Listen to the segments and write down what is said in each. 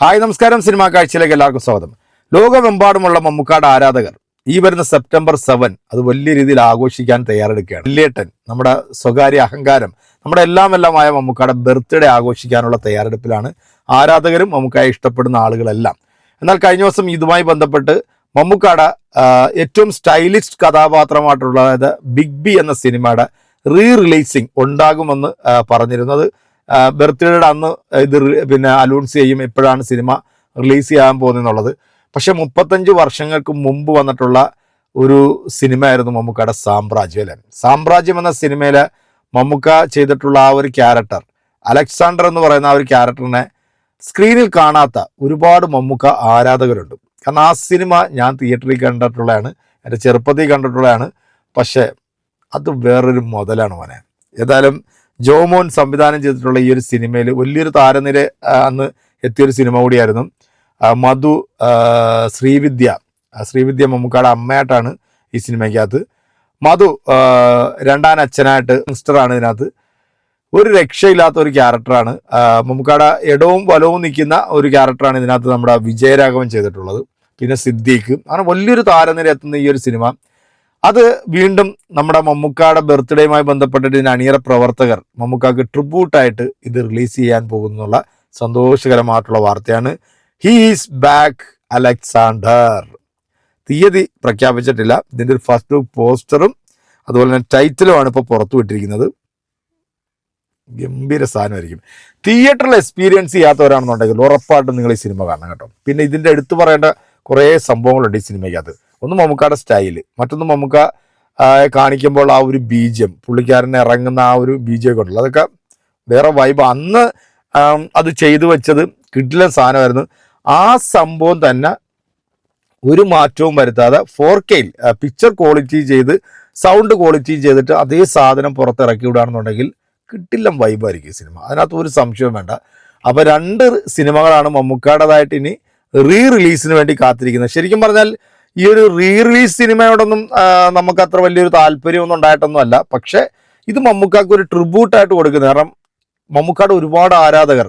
Hi നമസ്കാരം. Cinema കാഴ്ചയിലേക്ക് എല്ലാവർക്കും സ്വാഗതം. ലോകമെമ്പാടുമുള്ള മമ്മൂക്കാട് ആരാധകർ ഈ വരുന്ന സെപ്റ്റംബർ സെവൻ അത് വലിയ രീതിയിൽ ആഘോഷിക്കാൻ തയ്യാറെടുക്കുകയാണ്. വല്യേട്ടൻ നമ്മുടെ സ്വകാര്യ അഹങ്കാരം നമ്മുടെ എല്ലാം എല്ലാമായ മമ്മൂക്കാടെ ബർത്ത്ഡേ ആഘോഷിക്കാനുള്ള തയ്യാറെടുപ്പിലാണ് ആരാധകരും മമ്മൂക്കായെ ഇഷ്ടപ്പെടുന്ന ആളുകളെല്ലാം. എന്നാൽ കഴിഞ്ഞ ദിവസം ഇതുമായി ബന്ധപ്പെട്ട് മമ്മൂക്കാട ഏറ്റവും സ്റ്റൈലിഷ് കഥാപാത്രമായിട്ടുള്ള അതായത് ബിഗ് ബി എന്ന സിനിമയുടെ റീ റിലീസിംഗ് ഉണ്ടാകുമെന്ന് പറഞ്ഞിരുന്നത് ബർത്ത്ഡേയുടെ അന്ന് ഇത് പിന്നെ അലൗൺസ് ചെയ്യും എപ്പോഴാണ് സിനിമ റിലീസ് ചെയ്യാൻ പോകുന്നതെന്നുള്ളത്. പക്ഷെ മുപ്പത്തഞ്ച് വർഷങ്ങൾക്ക് മുമ്പ് വന്നിട്ടുള്ള ഒരു സിനിമയായിരുന്നു മമ്മൂക്കയുടെ സാമ്രാജ്യം അല്ലേ? സാമ്രാജ്യം എന്ന സിനിമയിൽ മമ്മൂക്ക ചെയ്തിട്ടുള്ള ആ ഒരു ക്യാരക്ടർ അലക്സാണ്ടർ എന്ന് പറയുന്ന ആ ഒരു ക്യാരക്ടറിനെ സ്ക്രീനിൽ കാണാത്ത ഒരുപാട് മമ്മൂക്ക ആരാധകരുണ്ട്. കാരണം ആ സിനിമ ഞാൻ തിയേറ്ററിൽ കണ്ടിട്ടുള്ളതാണ് എന്റെ ചെറുപ്പത്തിൽ കണ്ടിട്ടുള്ളതാണ്. പക്ഷേ അത് വേറൊരു മുതലാണ് മോനെ. ഏതായാലും ജോമോൻ സംവിധാനം ചെയ്തിട്ടുള്ള ഈ ഒരു സിനിമയിൽ വലിയൊരു താരനിര അന്ന് എത്തിയൊരു സിനിമ കൂടിയായിരുന്നു. മധു ശ്രീവിദ്യ. ശ്രീവിദ്യ മമ്മൂക്കാട് അമ്മയായിട്ടാണ് ഈ സിനിമയ്ക്കകത്ത്. മധു രണ്ടാം അച്ഛനായിട്ട് ആണ് ഇതിനകത്ത്. ഒരു രക്ഷയില്ലാത്ത ഒരു ക്യാരക്ടറാണ്. മമ്മൂക്കാടെ ഇടവും വലവും നിൽക്കുന്ന ഒരു ക്യാരക്ടറാണ് ഇതിനകത്ത് നമ്മുടെ വിജയരാഘവൻ ചെയ്തിട്ടുള്ളത്. പിന്നെ സിദ്ദീഖ്. അങ്ങനെ വലിയൊരു താരനിര എത്തുന്ന ഈ ഒരു സിനിമ. അത് വീണ്ടും നമ്മുടെ മമ്മൂക്കയുടെ ബർത്ത്ഡേയുമായി ബന്ധപ്പെട്ടിട്ട് ഇതിന് അണിയറ പ്രവർത്തകർ മമ്മൂക്കാക്ക് ട്രിബ്യൂട്ടായിട്ട് ഇത് റിലീസ് ചെയ്യാൻ പോകുന്നുള്ള സന്തോഷകരമായിട്ടുള്ള വാർത്തയാണ്. ഹീ ഈസ് ബാക്ക് അലക്സാണ്ടർ തീയതി പ്രഖ്യാപിച്ചിട്ടില്ല. ഇതിന്റെ ഫസ്റ്റ് ലുക്ക് പോസ്റ്ററും അതുപോലെ തന്നെ ടൈറ്റിലുമാണ് ഇപ്പോൾ പുറത്തു വിട്ടിരിക്കുന്നത്. ഗംഭീര സാധനമായിരിക്കും. തിയേറ്ററിൽ എക്സ്പീരിയൻസ് ചെയ്യാത്തവരാണെന്നുണ്ടെങ്കിൽ ഉറപ്പായിട്ടും നിങ്ങൾ ഈ സിനിമ കാണണം കേട്ടോ. പിന്നെ ഇതിന്റെ എടുത്തു പറയേണ്ട കുറേ സംഭവങ്ങളുണ്ട് ഈ സിനിമയ്ക്കകത്ത്. ഒന്ന് മമ്മൂക്കയുടെ സ്റ്റൈൽ. മറ്റൊന്ന് മമ്മൂക്ക കാണിക്കുമ്പോൾ ആ ഒരു ബീജം പുള്ളിക്കാരൻ ഇറങ്ങുന്ന ആ ഒരു ബീജമൊക്കെ ഉണ്ടല്ലോ. അതൊക്കെ വേറെ വൈബ് അന്ന് അത് ചെയ്തു വെച്ചത് കിട്ടില്ല സാധനമായിരുന്നു. ആ സംഭവം തന്നെ ഒരു മാറ്റവും വരുത്താതെ ഫോർ കെയിൽ പിക്ചർ ക്വാളിറ്റി ചെയ്ത് സൗണ്ട് ക്വാളിറ്റി ചെയ്തിട്ട് അതേ സാധനം പുറത്തിറക്കി വിടുകയാണെന്നുണ്ടെങ്കിൽ കിട്ടില്ല വൈബായിരിക്കും സിനിമ അതിനകത്ത് ഒരു സംശയവും വേണ്ട. അപ്പോൾ രണ്ട് സിനിമകളാണ് മമ്മൂക്കാടേതായിട്ട് ഇനി റീ റിലീസിന് വേണ്ടി കാത്തിരിക്കുന്നത്. ശരിക്കും പറഞ്ഞാൽ ഈ ഒരു റീ റിലീസ് സിനിമയോടൊന്നും നമുക്ക് അത്ര വലിയൊരു താല്പര്യമൊന്നും ഉണ്ടായിട്ടൊന്നും അല്ല പക്ഷേ ഇത് മമ്മൂക്കാക്ക് ഒരു ട്രിബ്യൂട്ടായിട്ട് കൊടുക്കുന്നത് കാരണം മമ്മൂക്കാട് ഒരുപാട് ആരാധകർ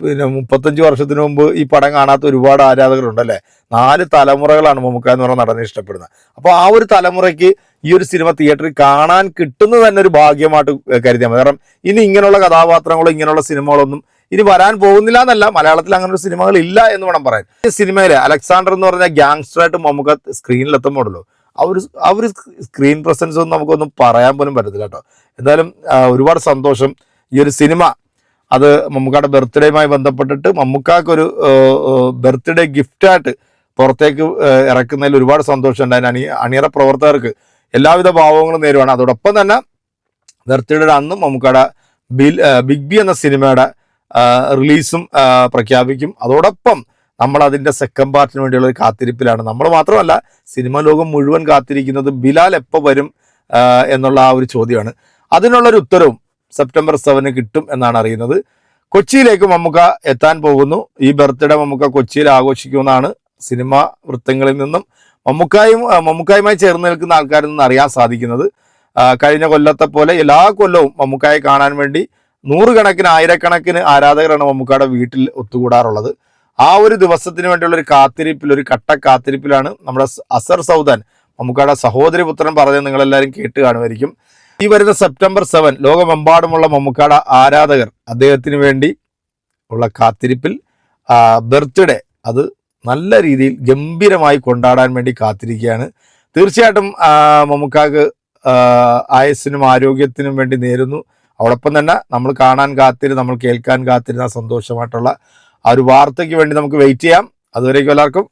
പിന്നെ മുപ്പത്തഞ്ച് വർഷത്തിന് മുമ്പ് ഈ പടം കാണാത്ത ഒരുപാട് ആരാധകരുണ്ട് അല്ലേ നാല് തലമുറകളാണ് മമ്മൂക്ക എന്ന് പറഞ്ഞ നടനെ ഇഷ്ടപ്പെടുന്നത്. അപ്പോൾ ആ ഒരു തലമുറയ്ക്ക് ഈ ഒരു സിനിമ തിയേറ്ററിൽ കാണാൻ കിട്ടുന്നത് തന്നെ ഒരു ഭാഗ്യമായിട്ട് കരുതിയാൽ മതി. കാരണം ഇനി ഇങ്ങനെയുള്ള കഥാപാത്രങ്ങളോ ഇങ്ങനെയുള്ള സിനിമകളൊന്നും ഇനി വരാൻ പോകുന്നില്ല എന്നല്ല മലയാളത്തിൽ അങ്ങനെ ഒരു സിനിമകൾ ഇല്ല എന്ന് വേണം പറയാൻ. ഈ സിനിമയിലെ അലക്സാണ്ടർ എന്ന് പറഞ്ഞ ഗ്യാങ്സ്റ്ററായിട്ട് മമ്മൂക്ക സ്ക്രീനിൽ എത്തുമ്പോഴല്ലോ ആ ഒരു ആ ഒരു സ്ക്രീൻ പ്രസൻസ് ഒന്നും നമുക്കൊന്നും പറയാൻ പോലും പറ്റത്തില്ല കേട്ടോ. എന്തായാലും ഒരുപാട് സന്തോഷം. ഈ ഒരു സിനിമ അത് മമ്മൂക്കയുടെ ബർത്ത്ഡേയുമായി ബന്ധപ്പെട്ടിട്ട് മമ്മൂക്കാക്കൊരു ബർത്ത്ഡേ ഗിഫ്റ്റായിട്ട് പുറത്തേക്ക് ഇറക്കുന്നതിൽ ഒരുപാട് സന്തോഷമുണ്ട് അതിന് അണി അണിയറ പ്രവർത്തകർക്ക് എല്ലാവിധ ഭാവങ്ങളും നേരുവാണ്. അതോടൊപ്പം തന്നെ ബർത്ത്ഡേയുടെ അന്നും മമ്മൂക്കയുടെ ബിൽ ബിഗ് ബി എന്ന സിനിമയുടെ റിലീസും പ്രഖ്യാപിക്കും. അതോടൊപ്പം നമ്മൾ അതിന്റെ സെക്കൻഡ് പാർട്ടിന് വേണ്ടിയുള്ള ഒരു കാത്തിരിപ്പിലാണ്. നമ്മൾ മാത്രമല്ല സിനിമ ലോകം മുഴുവൻ കാത്തിരിക്കുന്നത് ബിലാൽ എപ്പോൾ വരും എന്നുള്ള ആ ഒരു ചോദ്യമാണ്. അതിനുള്ളൊരു ഉത്തരവും സെപ്റ്റംബർ സെവന് കിട്ടും എന്നാണ് അറിയുന്നത്. കൊച്ചിയിലേക്ക് മമ്മൂക്ക എത്താൻ പോകുന്നു. ഈ ബർത്ത്ഡേ മമ്മൂക്ക കൊച്ചിയിൽ ആഘോഷിക്കുമെന്നാണ് സിനിമ വൃത്തങ്ങളിൽ നിന്നും മമ്മൂക്കായും മമ്മൂക്കായുമായി ചേർന്ന് നിൽക്കുന്ന ആൾക്കാരിൽ നിന്ന് അറിയാൻ സാധിക്കുന്നത് കഴിഞ്ഞ കൊല്ലത്തെ പോലെ എല്ലാ കൊല്ലവും മമ്മൂക്കായെ കാണാൻ വേണ്ടി നൂറുകണക്കിന് ആയിരക്കണക്കിന് ആരാധകരാണ് മമ്മൂക്കയുടെ വീട്ടിൽ ഒത്തുകൂടാറുള്ളത്. ആ ഒരു ദിവസത്തിന് വേണ്ടിയുള്ള ഒരു കാത്തിരിപ്പിൽ ഒരു കട്ട കാത്തിരിപ്പിലാണ് നമ്മുടെ അസർ സൗദാൻ മമ്മൂക്കയുടെ സഹോദരി പുത്രൻ പറഞ്ഞത് നിങ്ങളെല്ലാവരും കേട്ട് കാണുമായിരിക്കും. ഈ വരുന്ന സെപ്റ്റംബർ സെവൻ ലോകമെമ്പാടുമുള്ള മമ്മൂക്കാട ആരാധകർ അദ്ദേഹത്തിന് വേണ്ടി ഉള്ള കാത്തിരിപ്പിൽ ബർത്ത്ഡേ അത് നല്ല രീതിയിൽ ഗംഭീരമായി കൊണ്ടാടാൻ വേണ്ടി കാത്തിരിക്കുകയാണ്. തീർച്ചയായിട്ടും മമ്മൂക്കാക്ക് ആയുസ്സിനും ആരോഗ്യത്തിനും വേണ്ടി നേരുന്നു. അതോടൊപ്പം തന്നെ നമ്മൾ കാണാൻ കാത്തിരുന്ന് നമ്മൾ കേൾക്കാൻ കാത്തിരുന്ന സന്തോഷമായിട്ടുള്ള ആ ഒരു വാർത്തയ്ക്ക് വേണ്ടി നമുക്ക് വെയിറ്റ് ചെയ്യാം. അതുവരേക്കും എല്ലാവർക്കും